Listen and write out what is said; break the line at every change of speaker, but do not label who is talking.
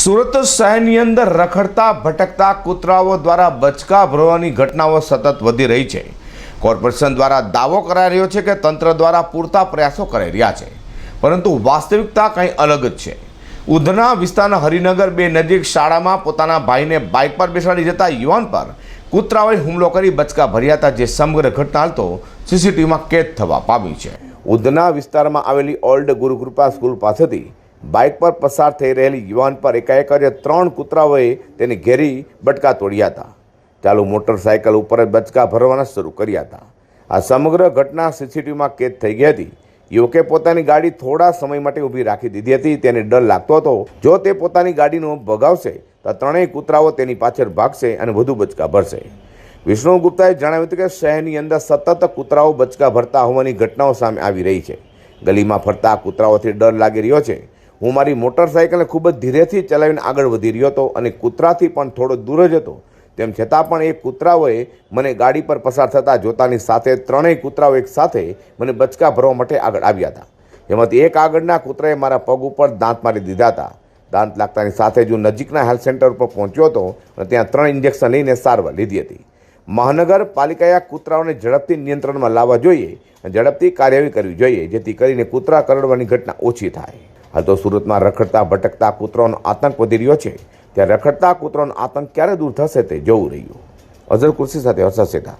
સુરત શહેરની અંદર રખડતા, ભટકતા કૂતરાઓ દ્વારા બચકા ભરવાની ઘટનાઓ સતત વધી રહી છે. કોર્પોરેશન દ્વારા દાવો કરાઈ રહ્યો છે કે તંત્ર દ્વારા પૂરતા પ્રયાસો કરાઈ રહ્યા છે. પરંતુ વાસ્તવિકતા કંઈ અલગ જ છે. ઉધના વિસ્તારના હરિનગર બે નજીક શાળામાં પોતાના ભાઈને બાઇક પર બેસાડી જતા યુવાન પર કૂતરાઓએ હુમલો કરી બચકા ભર્યા હતા, જે સમગ્ર ઘટના તો સીસીટીવીમાં કેદ થવા પામી છે. ઉધના વિસ્તારમાં આવેલી ઓલ્ડ ગુરુકૃપા સ્કૂલ પાસેથી બાઇક પર પસાર થઈ રહેલી યુવાન પર એકાએક ત્રણ કૂતરાઓએ તેને ઘેરી બટકા તોડ્યા હતા. ચાલુ મોટરસાયકલ ઉપર જ બચકા ભરવાના શરૂ કર્યા હતા. આ સમગ્ર ઘટના સીસીટીવીમાં કેદ થઈ ગઈ હતી. યુવકે પોતાની ગાડી થોડા સમય માટે ઊભી રાખી દીધી હતી. તેને ડર લાગતો હતો. જો તે પોતાની ગાડીનો ભગાવશે તો ત્રણેય કૂતરાઓ તેની પાછળ ભાગશે અને વધુ બચકા ભરશે. વિષ્ણુ ગુપ્તાએ જણાવ્યું હતું કે શહેરની અંદર સતત કૂતરાઓ બચકા ભરતા હોવાની ઘટનાઓ સામે આવી રહી છે. ગલીમાં ફરતા કૂતરાઓથી ડર લાગી રહ્યો છે. હું મારી મોટરસાયકલને ખૂબ જ ધીરેથી ચલાવીને આગળ વધી રહ્યો હતો અને કૂતરાથી પણ થોડો દૂર જ હતો. તેમ છતાં પણ એ કૂતરાઓએ મને ગાડી પર પસાર થતાં જોતાની સાથે ત્રણેય કૂતરાઓ એક સાથે મને બચકા ભરવા માટે આગળ આવ્યા હતા. એમાંથી એક આગળના કૂતરાએ મારા પગ ઉપર દાંત મારી દીધા હતા. દાંત લાગતાની સાથે જ હું નજીકના હેલ્થ સેન્ટર ઉપર પહોંચ્યો હતો અને ત્યાં ત્રણ ઇન્જેક્શન લઈને સારવાર લીધી હતી. મહાનગરપાલિકાએ આ કૂતરાઓને ઝડપથી નિયંત્રણમાં લાવવા જોઈએ અને ઝડપથી કાર્યવાહી કરવી જોઈએ, જેથી કરીને કૂતરા કરડવાની ઘટના ઓછી થાય. હાલ તો સુરતમાં રખડતા, ભટકતા કૂતરોનો આતંક વધી રહ્યો છે. ત્યાં રખડતા કૂતરાનો આતંક ક્યારે દૂર થશે તે જોવું રહ્યું. અઝર કુર્સી સાથે હર્ષદ સેઠા.